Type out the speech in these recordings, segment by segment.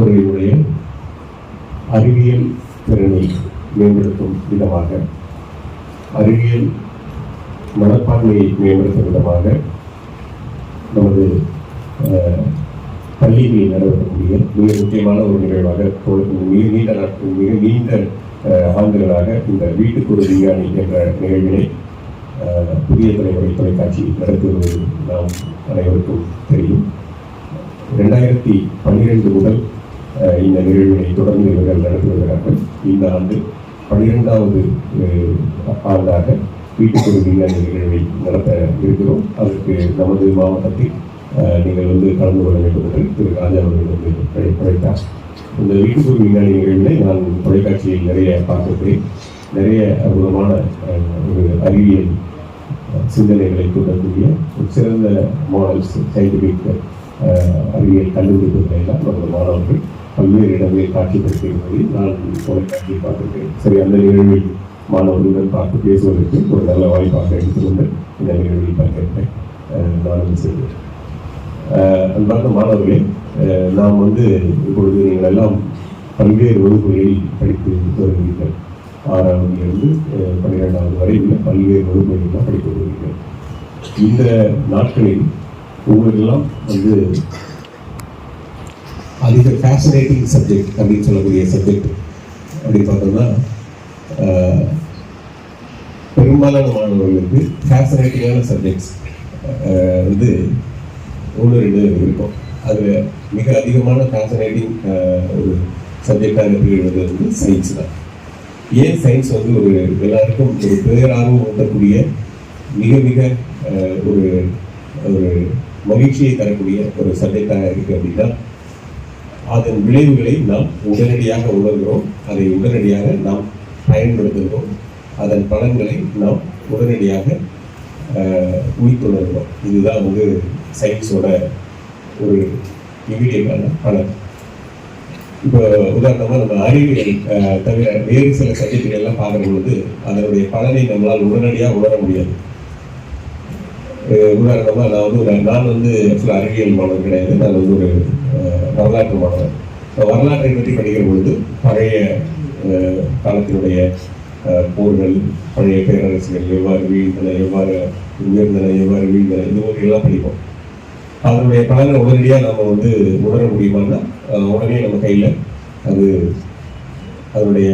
அவர்களுடைய அறிவியல் திறனை மேம்படுத்தும் விதமாக அறிவியல் மனப்பான்மையை மேம்படுத்தும் விதமாக நமது பள்ளிகளில் நடைபெறக்கூடிய மிக முக்கியமான ஒரு நிகழ்வாக மிக நீண்ட நாட்கள் மிக நீண்ட ஆண்டுகளாக இந்த வீட்டுக்குழு விஞ்ஞானி என்ற நிகழ்வினை புதிய தலைமுறை தொலைக்காட்சி நடத்துவது நாம் அனைவருக்கும் தெரியும். ரெண்டாயிரத்தி பன்னிரெண்டு முதல் இந்த நிகழ்வினை தொடர்ந்து இவர்கள் நடத்தி வருகிறார்கள் இந்த ஆண்டு பன்னிரெண்டாவது ஆண்டாக வீட்டுக்கு விஞ்ஞான விஞ்ஞானி நிகழ்வை நடத்த இருக்கிறோம். அதற்கு நமது மாவட்டத்தில் நீங்கள் வந்து கலந்து கொள்ள வேண்டும் என்று திரு ராஜா அவர்கள் வந்து அழைத்தார் இந்த வீட்டுக்கு விஞ்ஞானி நிகழ்வினை நான் தொலைக்காட்சியில் நிறைய பார்த்திருக்கிறேன். நிறைய அற்புதமான ஒரு அறிவியல் சிந்தனைகளை தூண்டக்கூடிய சிறந்த மாடல்ஸ் சயின்டிஃபிக் அறிவியல் கண்டுபிடிப்புகளை எல்லாம் நமது மாணவர்கள் பல்வேறு இடங்களில் காட்சிப்படுத்தியிருப்பதை நான் தொலைக்காட்சியில் பார்த்திருக்கிறேன் சரி அந்த நிகழ்வில் மாணவர்களுடன் பார்த்து பேசுவதற்கு ஒரு நல்ல வாய்ப்பாக எடுத்துக்கொண்டு இந்த நிகழ்வில் பங்கேற்பேன் நானும் செய்தேன் அஹ், அன்பார்ந்த மாணவர்களே நாம் வந்து இப்பொழுது நீங்கள் எல்லாம் பல்வேறு வகுப்புகளில் படித்து வருகிறீர்கள். ஆறாவதுலேருந்து பன்னிரெண்டாவது வரை உள்ள பல்வேறு வகுப்புகளில் படித்து வருகிறீர்கள். இந்த நாட்களில் உங்களுக்கெல்லாம் வந்து அதிக ஃபேசினேட்டிங் சப்ஜெக்ட் அப்படின்னு சொல்லக்கூடிய சப்ஜெக்ட் அப்படின்னு பார்த்தோம்னா பெரும்பாலான மாணவர்களுக்கு ஃபேசினேட்டிங்கான சப்ஜெக்ட்ஸ் வந்து ஒன்று ரெண்டு இருக்கும். அதில் மிக அதிகமான ஃபேசினேட்டிங் ஒரு சப்ஜெக்டாக இருக்கிறது வந்து சயின்ஸ் தான். ஏன் சயின்ஸ் வந்து ஒரு எல்லாருக்கும் ஒரு பேரார்வம் ஊட்டக்கூடிய மிக மிக ஒரு ஒரு மகிழ்ச்சியை தரக்கூடிய ஒரு சப்ஜெக்டாக இருக்குது அப்படின்னா அதன் விளைவுகளை நாம் உடனடியாக உணர்கிறோம். அதை உடனடியாக நாம் பயன்படுத்துகிறோம். அதன் பலன்களை நாம் உடனடியாக உயிர்த்துணர்கிறோம் இதுதான் வந்து சயின்ஸோட ஒரு இமீடியட்டான பலன். இப்போ உதாரணமாக நம்ம அறிவியல் தவிர வேறு சில சப்ஜெக்டுகள் எல்லாம் பார்க்கும் பொழுது அதனுடைய பலனை நம்மளால் உடனடியாக உணர முடியாது. உதாரணமாக நான் வந்து நான் வந்து ஆக்சுவலாக அறிவியல் மாணவர் கிடையாது. நான் வந்து ஒரு வரலாற்று மாணவர் வரலாற்றை பற்றி படிக்கிற பொழுது பழைய காலத்தினுடைய போர்கள் பழைய பேரரசுகள் எவ்வாறு வீழ்ந்தன எவ்வாறு உயர்ந்தன எவ்வாறு வீழ்ந்தன இந்த மாதிரிலாம் படிப்போம். அதனுடைய பலனை உடனடியாக நம்ம வந்து உணர முடியுமான்னா உடனே நம்ம கையில் அது அதனுடைய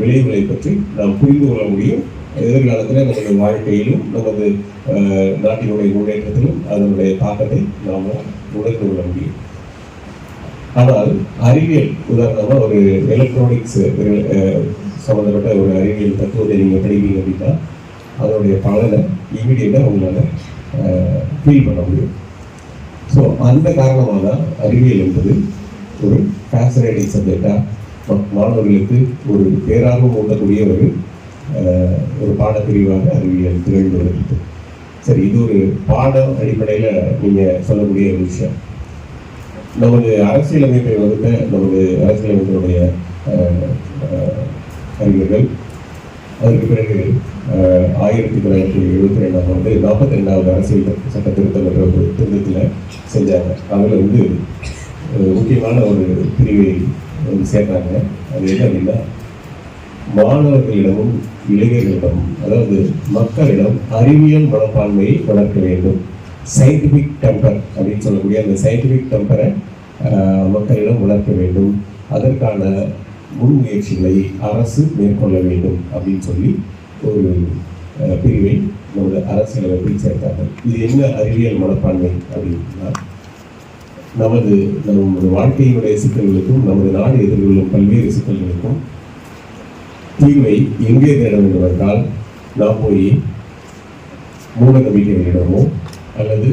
விளைவுகளை பற்றி நாம் புரிந்து கொள்ள முடியும். எதிர்காலத்தில் நம்முடைய வாழ்க்கையிலும் நமது நாட்டினுடைய முன்னேற்றத்திலும் அதனுடைய தாக்கத்தை நாம் உணர்ந்து கொள்ள முடியும். ஆனால் அறிவியல் உதாரணமாக ஒரு எலக்ட்ரானிக்ஸ் சம்மந்தப்பட்ட ஒரு அறிவியல் தத்துவத்தை நீங்கள் படிப்பீங்க அப்படின்னா அதனுடைய பலனை இமீடியட்டாக உங்களால் ஃபீல் பண்ண முடியும். ஸோ அந்த காரணமாக தான் அறிவியல் என்பது ஒரு ஃபேசினேட்டிங் சப்ஜெக்டாக மாணவர்களுக்கு ஒரு பேரார்வம் ஊட்டக்கூடிய ஒரு ஒரு பாடப்பிரிவாக அறிவியல் திகழ்ந்து வருகிறது. சரி இது ஒரு பாடம் அடிப்படையில் நீங்கள் சொல்லக்கூடிய ஒரு விஷயம். நமது அரசியலமைப்பை வகுத்த நமது அரசியலமைப்பினுடைய அறிஞர்கள் அதற்கு பிறகு ஆயிரத்தி தொள்ளாயிரத்தி எழுபத்தி ரெண்டாம் ஆண்டு நாற்பத்தி ரெண்டாவது அரசியல் சட்ட திருத்தம் என்ற ஒரு திருத்தத்தில் செஞ்சாங்க. அதில் வந்து முக்கியமான ஒரு பிரிவை வந்து சேர்த்தாங்க. அது என்ன அப்படின்னா மாணவர்களிடமும் இளைஞர்களிடமும் அதாவது மக்களிடம் அறிவியல் மனப்பான்மையை வளர்க்க வேண்டும். சயின்டிஃபிக் டெம்பர் அப்படின்னு சொல்லக்கூடிய அந்த சயின்டிஃபிக் டெம்பரை மக்களிடம் வளர்க்க வேண்டும். அதற்கான முன்முயற்சிகளை அரசு மேற்கொள்ள வேண்டும் அப்படின்னு சொல்லி ஒரு பிரிவை நமது அரசியலமைப்பில் சேர்த்தார்கள். இது என்ன அறிவியல் மனப்பான்மை அப்படின்னா நமது நமது வாழ்க்கையினுடைய சிக்கல்களுக்கும் நமது நாடு எதிர்கொள்ளும் பல்வேறு சிக்கல்களுக்கும் தீர்வை எங்கே தேட வேண்டும் என்றால் நாம் போய் மூட நம்பிக்கைகளிடமோ அல்லது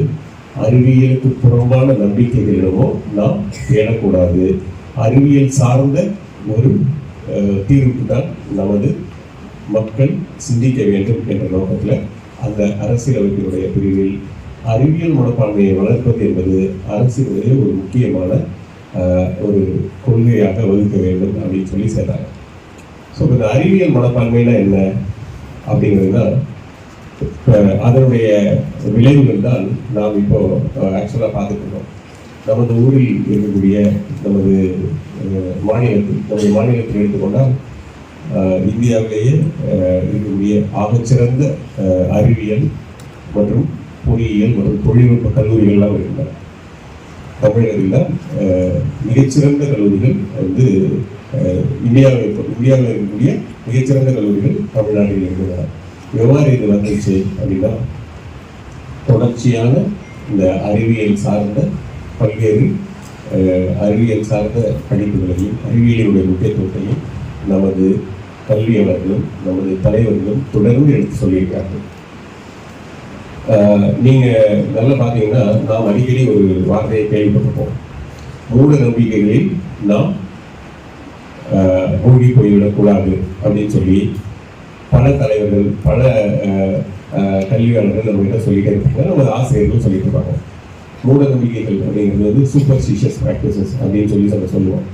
அறிவியலுக்கு புறம்பான நம்பிக்கைகளிடமோ நாம் தேடக்கூடாது அறிவியல் சார்ந்த ஒரு தீர்வுக்கு தான் நமது மக்கள் சிந்திக்க வேண்டும் என்ற நோக்கத்தில் அந்த அரசியலமைப்பினுடைய பிரிவில் அறிவியல் மனப்பான்மையை வளர்ப்பது என்பது அரசினுடைய ஒரு முக்கியமான ஒரு கொள்கையாக வகுக்க வேண்டும் அப்படின்னு சொல்லி சேர்த்தாங்க ஸோ இந்த அறிவியல் மனப்பான்மைனா என்ன? அப்படிங்கிறதுனா தான் அதனுடைய விளைவுகள் தான் நாம் இப்போ ஆக்சுவலாக பார்த்துக்கிறோம் நமது ஊரில் இருக்கக்கூடிய நமது மாநிலத்தில் நமது மாநிலத்தில் எடுத்துக்கொண்டால் இந்தியாவிலேயே இருக்கக்கூடிய ஆகச்சிறந்த அறிவியல் மற்றும் பொறியியல் மற்றும் தொழில்நுட்ப கல்லூரிகள்லாம் இருக்கின்றன தமிழகத்தில் தான் மிகச்சிறந்த கல்லூரிகள் வந்து இந்தியாவில் இருக்க- இந்தியாவில் இருக்கக்கூடிய மிகச்சிறந்த கல்லூரிகள் தமிழ்நாட்டில் இருக்கின்றன எவ்வாறு இது வந்துச்சு அப்படின்னா தொடர்ச்சியான இந்த அறிவியல் சார்ந்த பல்வேறு அறிவியல் சார்ந்த படிப்புகளையும் அறிவியலுடைய முக்கியத்துவத்தையும் நமது கல்வியாளர்களும் நமது தலைவர்களும் தொடர்ந்து எடுத்து சொல்லியிருக்கார்கள். நீங்கள் நல்லா பார்த்தீங்கன்னா நாம் அடிக்கடி ஒரு வார்த்தையை கேள்விப்பட்டிருப்போம். மூட நம்பிக்கைகளில் நாம் அஹ், மூழ்கி போய்விடக்கூடாது அப்படின்னு சொல்லி பல தலைவர்கள் பல கல்வியாளர்கள் நம்ம கிட்ட சொல்லிட்டே இருப்பாங்க. நம்ம ஆசிரியர்களும் சொல்லிட்டு இருப்பாங்க. மூட நம்பிக்கைகள் அப்படிங்கிறது வந்து சூப்பர்ஸ்டிஷியஸ் ப்ராக்டிசஸ் அப்படின்னு சொல்லி நம்ம சொல்லுவோம்.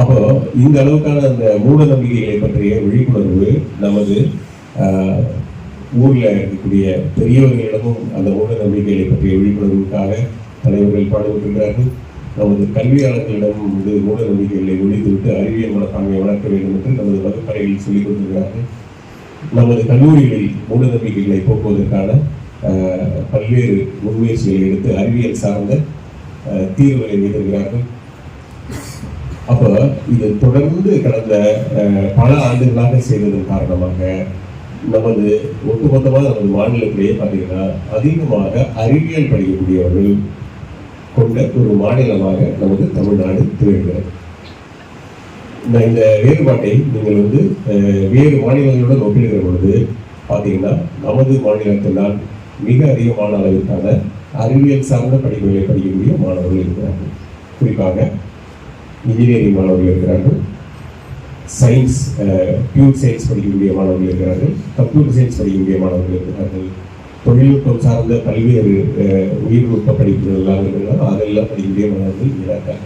அப்போ இந்த அளவுக்கான அந்த மூட நம்பிக்கைகளை பற்றிய விழிப்புணர்வு நமது ஊரில் இருக்கக்கூடிய பெரியவர்களிடமும் அந்த மூட நம்பிக்கைகளை பற்றிய விழிப்புணர்வுக்காக தலைவர்கள் பாடுபட்டுள்ளார்கள் நமது கல்வியாளர்களிடம் வந்து மூட நம்பிக்கைகளை ஒழித்துவிட்டு அறிவியல் மனப்பான்மை வளர்க்க வேண்டும் என்று நமது வகுப்பறையில் சொல்லிக் கொடுத்திருக்கிறார்கள் நமது கல்லூரிகளில் மூட நம்பிக்கைகளை போக்குவதற்கான பல்வேறு முன்முயற்சிகளை எடுத்து அறிவியல் சார்ந்த தீர்வுகளை வைத்திருக்கிறார்கள் அப்போ இது தொடர்ந்து கடந்த பல ஆண்டுகளாக செய்ததன் காரணமாக நமது ஒட்டுமொத்தமாக நமது மாநிலத்திலேயே பார்த்தீங்கன்னா அதிகமாக அறிவியல் படிக்கக்கூடியவர்கள் கொண்ட ஒரு மாநிலமாக நமது தமிழ்நாடு திகழ்கிறது. இந்த- இந்த வேறுபாட்டை நீங்கள் வந்து வேறு மாநிலங்களுடன் ஒப்பிடுகிற பொழுது பார்த்தீங்கன்னா நமது மாநிலத்தில்தான் மிக அதிகமான அளவிற்கான அறிவியல் சார்ந்த படிப்புகளை படிக்கக்கூடிய மாணவர்கள் இருக்கிறார்கள். குறிப்பாக இன்ஜினியரிங் மாணவர்கள் இருக்கிறார்கள். சயின்ஸ் பியூர் சயின்ஸ் படிக்கக்கூடிய மாணவர்கள் இருக்கிறார்கள். கம்ப்யூட்டர் சயின்ஸ் படிக்கக்கூடிய மாணவர்கள் இருக்கிறார்கள். தொழில்நுட்பம் சார்ந்த பல்வேறு உயிர் உயிர்நுட்ப படிப்புகள் எல்லாம் அதெல்லாம் படிக்கவே மாணவர்கள் இருக்கிறாங்க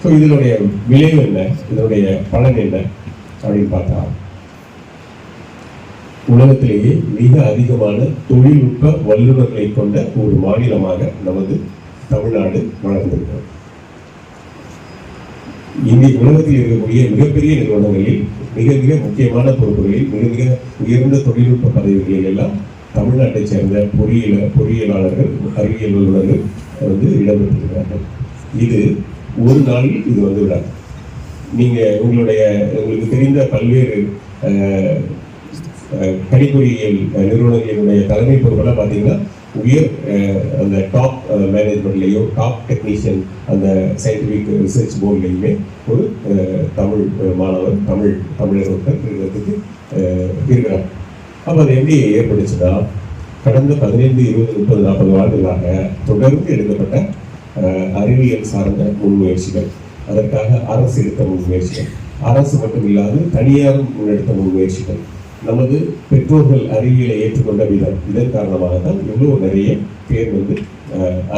ஸோ இதனுடைய விளைவு என்ன? இதனுடைய பலன் என்ன? அப்படின்னு பார்த்தா உலகத்திலேயே மிக அதிகமான தொழில்நுட்ப வல்லுநர்களை கொண்ட ஒரு மாநிலமாக நமது தமிழ்நாடு வளர்ந்திருக்கிறது. இந்திய உலகத்தில் இருக்கக்கூடிய மிகப்பெரிய நிறுவனங்களில் மிக மிக முக்கியமான பொறுப்புகளில் மிக மிக உயர்ந்த தொழில்நுட்ப பதவிகளில் எல்லாம் தமிழ்நாட்டைச் சேர்ந்த பொறியியல பொறியியலாளர்கள் அறிவியல் வல்லுநர்கள் வந்து இடம்பெற்றிருக்கிறார்கள். இது ஒரு நாளில் இது வந்து விடாது. உங்களுடைய உங்களுக்கு தெரிந்த பல்வேறு கணிப்பொறியியல் நிறுவனங்களினுடைய தலைமை பொறுப்பெல்லாம் பார்த்தீங்கன்னா உயர் அந்த டாப் மேனேஜ்மெண்ட்லேயோ டாப் டெக்னீஷியன் அந்த சயின்டிஃபிக் ரிசர்ச் போர்ட்லேயுமே ஒரு தமிழ் மாணவர் தமிழ் தமிழர் ஒருத்தர் இருக்கிறதுக்கு இருக்கிறார். அப்போ அது எப்படி ஏற்பட்டுச்சுன்னா கடந்த பதினைந்து இருபது முப்பது நாற்பது ஆண்டுகளாக தொடர்ந்து எடுக்கப்பட்ட அறிவியல் சார்ந்த முன்முயற்சிகள். அதற்காக அரசு எடுத்த முன்முயற்சிகள். அரசு மட்டும் இல்லாது தனியாரும் முன்னெடுத்த முன்முயற்சிகள். நமது பெற்றோர்கள் அறிவியலை ஏற்றுக்கொண்ட விதம். இதன் காரணமாக தான் இவ்வளோ நிறைய பேர் வந்து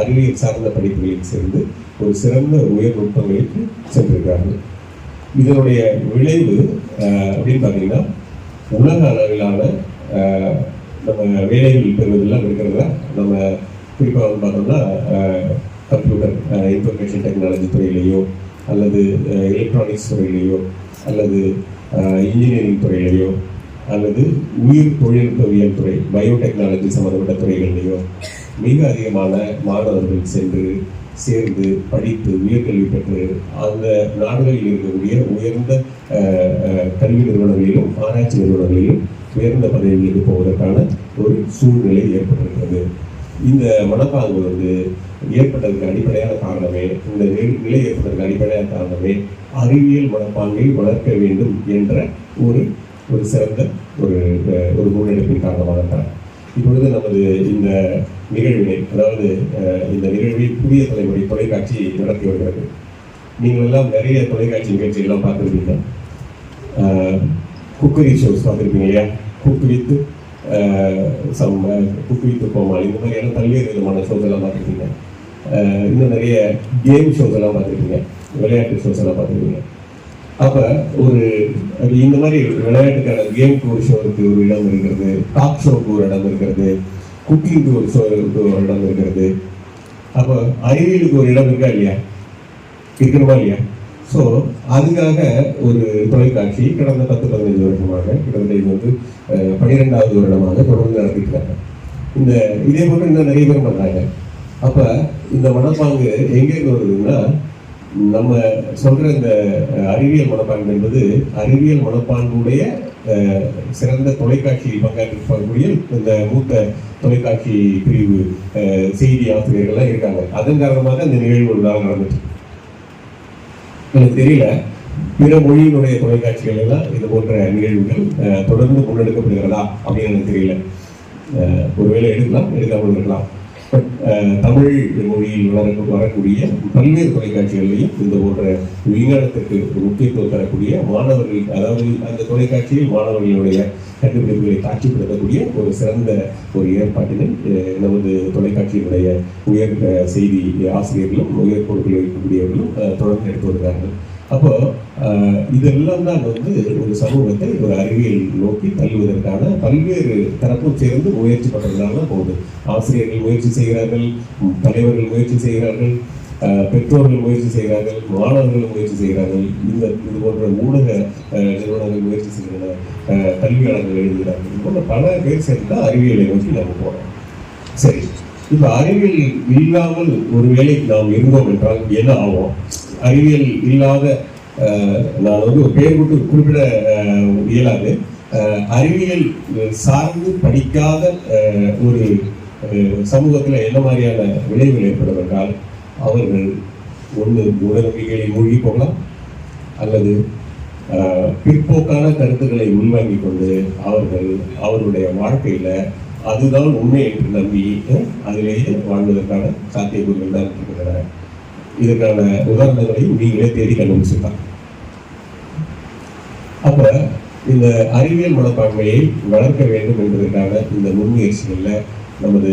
அறிவியல் சார்ந்த படிப்புகளில் சேர்ந்து ஒரு சிறந்த உயர் நுட்பங்களுக்கு சென்றிருக்கிறார்கள். இதனுடைய விளைவு அப்படின்னு பார்த்தீங்கன்னா உலக அளவிலான நம்ம வேலைகள் பெறுவதெல்லாம் இருக்கிறத நம்ம குறிப்பாக வந்து பார்த்தோம்னா கம்ப்யூட்டர் இன்ஃபர்மேஷன் டெக்னாலஜி துறையிலேயோ அல்லது எலக்ட்ரானிக்ஸ் துறையிலேயோ அல்லது இன்ஜினியரிங் துறையிலேயோ அல்லது உயிர் தொழில்நுட்பவியல் துறை பயோடெக்னாலஜி சம்மந்தப்பட்ட துறைகளிலேயோ மிக அதிகமான மாணவர்கள் சென்று சேர்ந்து படித்து உயர்கல்வி பெற்று அந்த நாடுகளில் இருக்கக்கூடிய உயர்ந்த கல்வி நிறுவனங்களிலும் ஆராய்ச்சி நிறுவனங்களிலும் உயர்ந்த பதவிகளுக்கு போவதற்கான ஒரு சூழ்நிலை ஏற்பட்டிருக்கிறது. இந்த மனப்பாங்கு வந்து ஏற்பட்டதுக்கு அடிப்படையான காரணமே இந்த நிலை- நிலை ஏற்பட்டதுக்கு அடிப்படையான காரணமே அறிவியல் மனப்பாங்கை வளர்க்க வேண்டும் என்ற ஒரு ஒரு சிறந்த ஒரு ஒரு முன்னெடுப்பின் காரணமாகத்தான். இப்பொழுது நமது இந்த நிகழ்வினை அதாவது இந்த நிகழ்வில் புதிய தலைமுறை தொலைக்காட்சி நடத்தி வருகிறது. நீங்கள் எல்லாம் நிறைய தொலைக்காட்சி நிகழ்ச்சிகள்லாம் பார்த்துருப்பீங்க. குக்கரி ஷோஸ் பார்த்துருப்பீங்க இல்லையா? Cook with some cook with Comali இந்த மாதிரியான பல்வேறு விதமான ஷோஸ் எல்லாம் பார்த்துருக்கீங்க இன்னும் நிறைய கேம் ஷோஸ் எல்லாம் பார்த்துருக்கீங்க விளையாட்டு ஷோஸ் எல்லாம் பார்த்துருக்கீங்க அப்போ ஒரு இந்த மாதிரி விளையாட்டுக்கான கேமுக்கு ஒரு ஷோருக்கு ஒரு இடம் இருக்கிறது. டாக் ஷோக்கு ஒரு இடம் இருக்கிறது. குக்கிங்க்கு ஒரு ஷோ ஒரு இடம் இருக்கிறது. அப்போ அறிவியலுக்கு ஒரு இடம் இருக்கா இல்லையா? இருக்கணுமா இல்லையா? ஸோ அதுக்காக ஒரு தொலைக்காட்சி கடந்த பத்து பதினஞ்சு வருஷமாக கிட்டத்தட்ட இது வந்து பன்னிரெண்டாவது வருடமாக தொடர்ந்து நடத்திக்கிறாங்க இந்த இதே போன்று இன்னும் நிறைய பேர் பண்ணுறாங்க அப்போ இந்த மனப்பாங்கு எங்கேருந்து வருதுன்னா நம்ம சொல்கிற இந்த அறிவியல் மனப்பாங்கு என்பது அறிவியல் மனப்பாங்குடைய சிறந்த தொலைக்காட்சி பங்காற்றக்கூடிய இந்த மூத்த தொலைக்காட்சி பிரிவு செய்தி ஆசிரியர்கள்லாம் இருக்காங்க. அதன் காரணமாக இந்த நிகழ்வு நாள் எனக்கு தெரியல. பிற மொழியினுடைய தொலைக்காட்சிகள் எல்லாம் இது போன்ற நிகழ்வுகள் தொடர்ந்து முன்னெடுக்கப்படுகிறதா அப்படின்னு எனக்கு தெரியல. ஒருவேளை எடுக்கலாம் எடுக்காமல் இருக்கலாம். தமிழ் மொழியில் வர வரக்கூடிய பல்வேறு தொலைக்காட்சிகளையும் இந்த போன்ற விஞ்ஞானத்திற்கு முக்கியத்துவம் தரக்கூடிய மாணவர்கள் அதாவது அந்த தொலைக்காட்சியில் மாணவர்களுடைய கண்டுபிடிப்புகளை காட்சிப்படுத்தக்கூடிய ஒரு சிறந்த ஒரு ஏற்பாட்டினை நமது தொலைக்காட்சியினுடைய உயர் செய்தி ஆசிரியர்களும் உயர் பொறுப்பில் இருக்கக்கூடியவர்களும் தொடர்ந்து எடுத்து வருகிறார்கள். அப்போ இதெல்லாம் தான் வந்து ஒரு சமூகத்தை ஒரு அறிவியல் நோக்கி தள்ளுவதற்கான பல்வேறு தரப்பும் சேர்ந்து முயற்சி பண்ணுறதுனால போகுது. ஆசிரியர்கள் முயற்சி செய்கிறார்கள் தலைவர்கள் முயற்சி செய்கிறார்கள் பெற்றோர்கள் முயற்சி செய்கிறார்கள் மாணவர்கள் முயற்சி செய்கிறார்கள். இந்த இது போன்ற ஊடக நிறுவனங்கள் முயற்சி செய்கின்றன கல்வியாளர்கள் எழுதுகிறார்கள். இது போன்ற பல பேர் சேர்ந்து தான் அறிவியலை நோக்கி நம்ம போகிறோம் சரி இப்போ அறிவியல் இல்லாமல் ஒருவேளை நாம் இருந்தோம் என்றால் என்ன ஆகும்? அறிவியல் இல்லாத நான் வந்து ஒரு பெயர் கொடுத்து குறிப்பிட இயலாது. அறிவியல் சார்ந்து படிக்காத ஒரு சமூகத்தில் என்ன மாதிரியான விளைவுகள் ஏற்படும் என்றால் அவர்கள் ஒன்று மூடநம்பிக்கைகளை மூழ்கி போகலாம் அல்லது பிற்போக்கான கருத்துக்களை உள்வாங்கிக் கொண்டு அவர்கள் அவருடைய வாழ்க்கையில அதுதான் உண்மை என்று நம்பி அதிலேயே வாழ்வதற்கான சாத்தியக்கூறுகள் தான் இருக்கின்றன. இதற்கான உதாரணங்களையும் நீங்களே தேடி கண்டுபிடிச்சிருக்காங்க. அப்ப இந்த அறிவியல் மனப்பான்மையை வளர்க்க வேண்டும் என்பதற்கான இந்த முன்முயற்சிகளில் நமது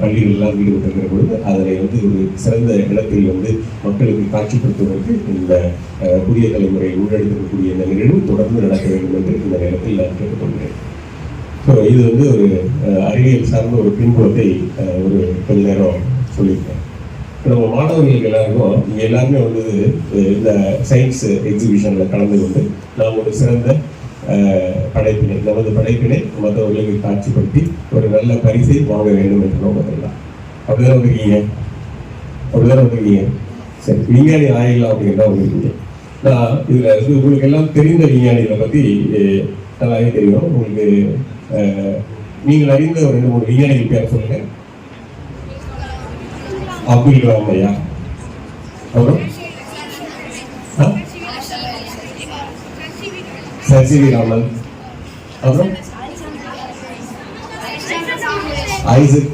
பள்ளிகளெல்லாம் ஈடுபட்டிருக்கிற பொழுது அதனை வந்து ஒரு சிறந்த இடத்தில் வந்து மக்களுக்கு காட்சிப்படுத்துவதற்கு இந்த புதிய தலைமுறை உள்ளெடுத்திருக்கக்கூடிய இந்த நிகழ்வு தொடர்ந்து நடக்க வேண்டும் என்று இந்த நேரத்தில் நான் கேட்டுக்கொள்கிறேன். ஸோ இது வந்து ஒரு அறிவியல் சார்ந்த ஒரு பின்புலத்தை ஒரு கொஞ்ச நேரம் சொல்லியிருக்கேன். நம்ம மாணவர்களுக்கு எல்லாருக்கும் இங்க எல்லாருமே வந்து இந்த சயின்ஸ் எக்ஸிபிஷன்ல கலந்து கொண்டு நாம் ஒரு சிறந்த படைப்பினை நமது படைப்பினை மற்றவர்களுக்கு காட்சிப்படுத்தி ஒரு நல்ல பரிசை வாங்க வேண்டும் என்று நோக்கத்தில் தான் அப்படிதான் வந்திருக்கீங்க? அப்படிதான் வந்திருக்கீங்க? சரி விஞ்ஞானி ஆயிடலாம் தான் வந்திருக்கீங்க. நான் இதுல வந்து உங்களுக்கு எல்லாம் தெரிந்த விஞ்ஞானிகளை பத்தி நல்லாவே தெரியும். உங்களுக்கு நீங்கள் அறிந்த ஒரு ரெண்டு மூணு விஞ்ஞானிகள் பேர் சொல்லுங்க. அப்துல் கலாம் ஐயா அப்புறம்? ஆ? சர் ராமன் அப்புறம் ஐசக்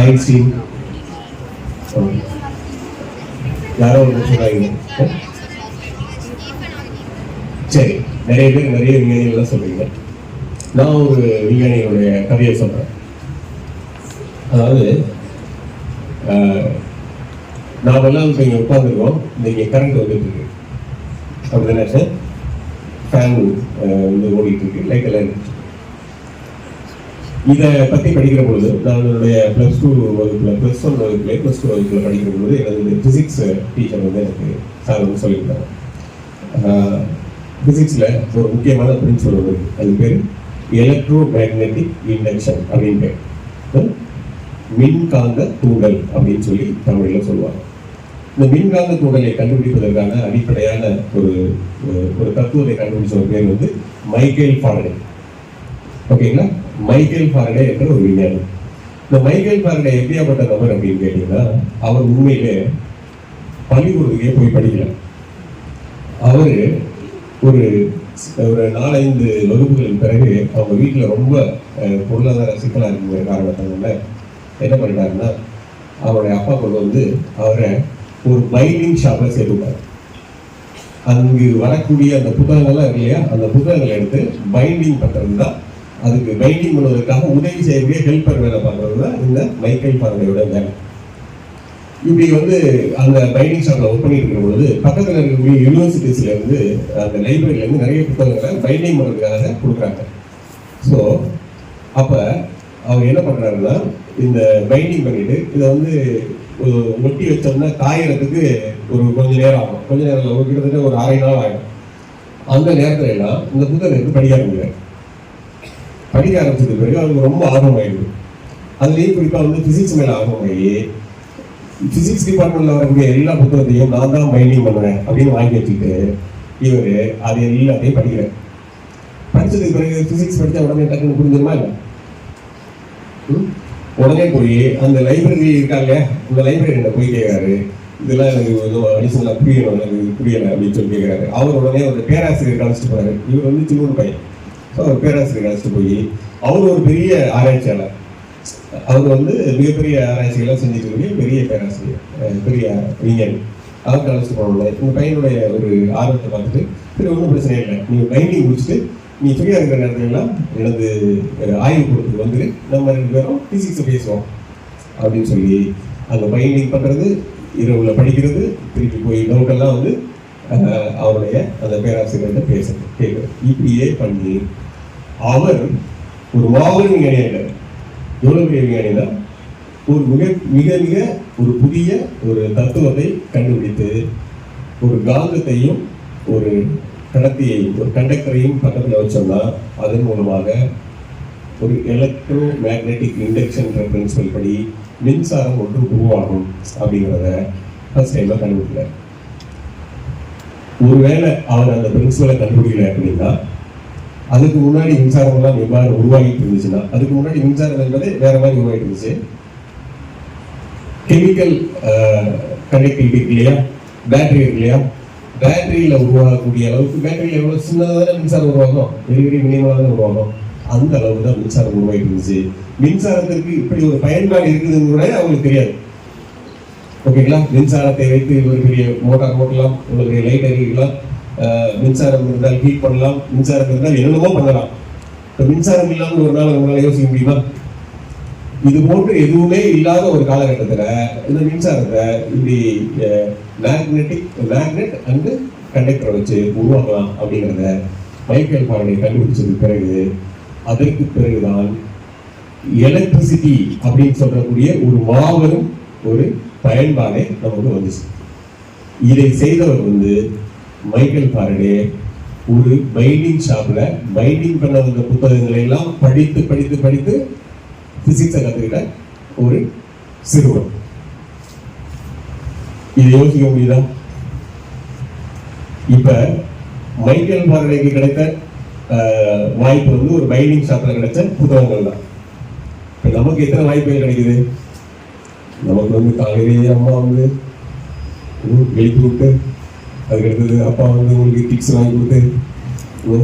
ஐன்ஸ்டீன் யாரோ ஒரு சொன்னாங்க. சரி நிறைய பேர் நிறைய விஞ்ஞானிகள்லாம் சொல்றீங்க நான் ஒரு விஞ்ஞானிகளுடைய கதையை சொல்றேன். அதாவது நாம் எல்லாம் இப்போ இங்கே உட்காந்துருக்கோம் இன்னைக்கு கரண்ட் வந்துட்டு இருக்கு. அப்படிதானே சார்? ஃபேன் வந்து ஓடிட்டு இருக்கு. லைட் எல்லாம் இதை பற்றி படிக்கிற பொழுது நான் என்னுடைய ப்ளஸ் டூ வகுப்பில் ப்ளஸ் ஒன் வகுப்பில் ப்ளஸ் டூ வகுப்பில் படிக்கிற பொழுது எனது ஃபிசிக்ஸ் டீச்சர் வந்து எனக்கு சார் வந்து சொல்லியிருக்காங்க ஃபிசிக்ஸில் ஒரு முக்கியமான பிரின்சிபல் ஒன்று. அது பேர் எலக்ட்ரோ மேக்னெட்டிக் இண்டக்ஷன் அப்படின்னு மின்காந்த தூண்டல் அப்படின்னு சொல்லி தமிழில் சொல்லுவாங்க. இந்த மின்காந்த தூண்டலை கண்டுபிடிப்பதற்கான அடிப்படையான ஒரு ஒரு- ஒரு தத்துவத்தை கண்டுபிடிச்ச ஒரு பேர் வந்து மைக்கேல் ஃபாரடே. ஓகேங்களா? மைக்கேல் ஃபாரடே என்ற ஒரு விஞ்ஞானி. இந்த மைக்கேல் ஃபாரடே எப்படியாப்பட்ட நபர் அப்படின்னு கேட்டீங்கன்னா அவர் உண்மையிலே பள்ளிக்கூடத்துக்கே போய் படிக்கல. அவர் ஒரு ஒரு நாலஞ்சு வகுப்புகளின் பிறகு அவங்க வீட்டில் ரொம்ப பொருளாதார சிக்கலாக இருக்கிற காரணத்தினால என்ன பண்ணிட்டாருன்னா அவருடைய அப்பா கொண்டு வந்து அவரை ஒரு பைண்டிங் ஷாப்பில் சேர்த்து அங்கு வரக்கூடிய அந்த புத்தகங்கள்லாம் இல்லையா? அந்த புத்தகங்களை எடுத்து பைண்டிங் பண்ணுறது தான் அதுக்கு பைண்டிங் பண்ணுவதற்காக உதவி செய்யக்கூடிய ஹெல்ப்பர் வேலை பண்ணுறது தான் இந்த மைக்கேல் பாரடையோட வேலை. இப்படி வந்து அந்த பைண்டிங் ஷாப்ல ஒர்க் பண்ணிட்டு இருக்கிற பொழுது பக்கத்துல இருக்கக்கூடிய யூனிவர்சிட்டிஸ்ல இருந்து அந்த லைப்ரரியில இருந்து நிறைய புத்தகங்களை பைண்டிங் பண்ணுறதுக்காக கொடுக்குறாங்க. ஸோ அப்ப அவர் என்ன பண்றாருன்னா இந்த பைண்டிங் பண்ணிட்டு இதை வந்து ஒரு ஒட்டி வச்சோம்னா காயறதுக்கு ஒரு கொஞ்ச நேரம் ஆகும். கொஞ்ச நேரம் ஒரு கிட்டத்தட்ட ஒரு அரை நாள் ஆகும் அந்த நேரத்துல எல்லாம் இந்த புத்தகத்துக்கு படிக்க ஆரம்பிக்கிறார் படிக்க ஆரம்பிச்சது பிறகு அவங்களுக்கு ரொம்ப ஆர்வமாயிடுது. அதுலேயும் குறிப்பாக வந்து பிசிக்ஸ் மேலே ஆர்வமாகி ஃபிசிக்ஸ் டிபார்ட்மெண்ட்ல வரக்கூடிய எல்லா புத்தகத்தையும் நான் தான் பைண்டிங் பண்ணுவேன் அப்படின்னு வாங்கி வச்சுட்டு இவர் அது எல்லாத்தையும் படிக்கிறார். படிச்சதுக்கு பிறகு ஃபிசிக்ஸ் படித்த உடனே டக்குன்னு புரிஞ்சிருமா இல்லை? ம்? உடனே போய் அந்த லைப்ரரி இருக்காங்க. அந்த லைப்ரரியில் லைப்ரரியில போய் கேட்காரு இதெல்லாம் எனக்கு ஏதோ அடிஷனலாக புரியணும் எனக்கு புரியலை அப்படின்னு சொல்லி கேட்குறாரு. அவர் உடனே ஒரு பேராசிரியர் அழைச்சிட்டு போகிறார் இவர் வந்து சின்ன பையன். ஸோ அவர் பேராசிரியர் அழைச்சிட்டு போய் அவர் ஒரு பெரிய ஆராய்ச்சியாளர். அவர் வந்து மிகப்பெரிய ஆராய்ச்சிகள்லாம் செஞ்சுக்கக்கூடிய பெரிய பேராசிரியர் பெரிய விஞ்ஞானி அவருக்கு அழைச்சிட்டு போனோம்ல. உங்கள் பையனுடைய ஒரு ஆர்வத்தை பார்த்துட்டு சரி ஒன்றும் பிரச்சனை இல்லை. நீங்கள் பைண்டிங் முடிச்சுட்டு நீ ஃப்ரீயாக இருக்கிற நேரத்துலாம் எனது ஆய்வு கொடுத்துட்டு வந்து நம்ம ரெண்டு பேரும் ஃபிசிக்ஸை பேசுவோம். அப்படின்னு சொல்லி அந்த பைண்டிங் பண்ணுறது இரவுல படிக்கிறது திருப்பி போய் டவுட்டெல்லாம் வந்து அவருடைய அந்த பேராசிரியர்கிட்ட பேசுறது கேட்குறது இப்படியே பண்ணி அவர் ஒரு மாபெரும் விஞ்ஞானியாகிறார் எவ்வளோ பெரிய தான் ஒரு மிக மிக மிக ஒரு புதிய ஒரு தத்துவத்தை கண்டுபிடித்து ஒரு காந்தத்தையும் ஒரு கடத்தியையும் ஒரு கண்டக்டரையும் பக்கத்தில் வச்சோம்னா அதன் மூலமாக ஒரு எலக்ட்ரோ மேக்னெட்டிக் இண்டக்ஷன் பிரின்சிபல் படி மின்சாரம் ஒன்று உருவாகும் அப்படிங்கிறத ஃபஸ்ட் டைமில் கண்டுபிடிக்கிறார் ஒருவேளை அவர் அந்த பிரின்சிபலை கண்டுபிடிக்கல அப்படின்னா அதுக்கு முன்னாடி மின்சாரம் எல்லாம் எவ்வாறு உருவாகிட்டு இருந்துச்சுன்னா அதுக்கு முன்னாடி மின்சாரம் என்பது வேற மாதிரி உருவாகிட்டு இருந்துச்சு கெமிக்கல் கனெக்டிவிட்டி இருக்கு இல்லையா? பேட்டரி இருக்கு இல்லையா? பேட்டரியில உருவாகக்கூடிய அளவுக்கு பேட்டரியில எவ்வளவு சின்னதாக மின்சாரம் உருவாகும் டெலிவரி வெரி தான் உருவாகும் அந்த அளவு தான் மின்சாரம் உருவாகிட்டு இருந்துச்சு மின்சாரத்திற்கு இப்படி ஒரு பயன்பாடு இருக்குதுன்னு கூட அவங்களுக்கு தெரியாது. ஓகேங்களா மின்சாரத்தை வைத்து ஒரு பெரிய மோட்டார் போட்டலாம் ஒரு பெரிய லைட் அறிவிக்கலாம். மின்சாரம் இருந்தால் ஹீட் பண்ணலாம். மின்சாரம் இருந்தால் என்னென்னமோ பண்ணலாம். இப்போ மின்சாரம் இல்லாமல் ஒரு நாள் உங்களால் யோசிக்க முடியுமா? இது போன்று எதுவுமே இல்லாத ஒரு காலகட்டத்தில் இந்த மின்சாரத்தை இப்படி மேக்னெட்டிக் மேக்னெட் அண்டு கண்டக்டரை வச்சு உருவாக்கலாம் அப்படிங்கிறத மைக்கேல் ஃபாரடே கண்டுபிடிச்சதுக்கு பிறகு அதற்கு பிறகுதான் எலக்ட்ரிசிட்டி அப்படின்னு சொல்லக்கூடிய ஒரு மாபெரும் ஒரு பயன்பாடே நமக்கு வந்துச்சு. இதை செய்தவர் வந்து மைக்கேல் ஃபாரடே ஒரு மைனிங் ஷாப்பில் மைனிங் பண்ண வந்த புத்தகங்களை எல்லாம் படித்து படித்து படித்து பிசிக்ஸை கற்றுக்கிட்ட ஒரு சிறுவன். இது யோசிக்க முடியுதா? இப்போ மைக்கேல் ஃபாரடேக்கு கிடைத்த வாய்ப்பு வந்து ஒரு பைண்டிங் ஷாப்பில் கிடைச்ச புத்தகங்கள் தான். இப்போ நமக்கு எத்தனை வாய்ப்புகள் கிடைக்குது? நமக்கு வந்து காலையிலேயே அம்மா வந்து எழுப்பி விட்டு அதுக்கடுத்தது அப்பா வந்து உங்களுக்கு டிப்ஸ் வாங்கி கொடுத்து பள்ளிக்கூடத்தில்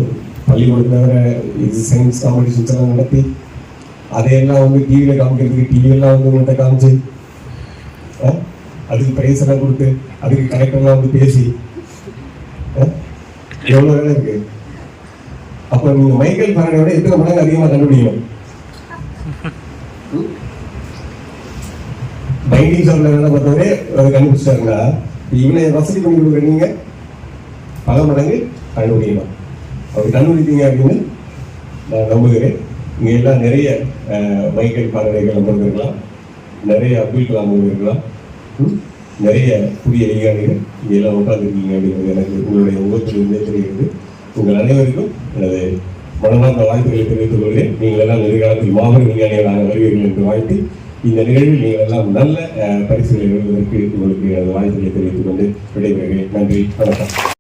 பள்ளிக்கூடத்துல இது சயின்ஸ் காம்படிஷன்ஸ் எல்லாம் நடத்தி அதையெல்லாம் வந்து டிவியில் காமிக்கிறதுக்கு டிவியெல்லாம் வந்து உங்கள்கிட்ட காமிச்சு அதுக்கு ப்ரைஸ் எல்லாம் கொடுத்து அதுக்கு கலெக்டர்லாம் வந்து பேசி எவ்வளோ வேலை இருக்கு? அப்போ நீங்கள் மைக்கேல் ஃபாரடேயோட எத்தனை மடங்கு அதிகமாக கண்டுபிடிக்கணும்? பைண்டிங் ஷாப்ல வேலை பார்த்தவரே கண்டுபிடிச்சிட்டாங்களா இவனை வசதி பண்ணி கொடுக்குறீங்க பல மடங்கு கண்டுபிடிக்கலாம் அப்படி கண்டுபிடிப்பீங்க அப்படின்னு நான் நம்புகிறேன். இங்கே எல்லாம் நிறைய அஹ், மைக்கேல் பாரடைகள் அமர்ந்திருக்கலாம். நிறைய அப்துல் கலாம் இருக்கலாம் நிறைய புதிய விஞ்ஞானிகள் இங்கே எல்லாம் உட்கார்ந்துருக்கீங்க அப்படிங்கிறது எனக்கு உங்களுடைய முகத்திலிருந்தே தெரிகிறது. உங்கள் அனைவருக்கும் எனது மனமார்ந்த வாழ்த்துக்களை தெரிவித்துக் கொள்கிறேன். நீங்கள் எல்லாம் எதிர்காலத்தில் மாபெரும் விஞ்ஞானிகளாக வருவீர்கள் என்று வாழ்த்தி இந்த நிகழ்வில் நீங்கள் எல்லாம் நல்ல பரிசுகளை எழுதுவதற்கு உங்களுக்கு அது வாழ்த்துக்களை தெரிவித்துக் கொண்டு விடைபெறுகிறேன். நன்றி வணக்கம்.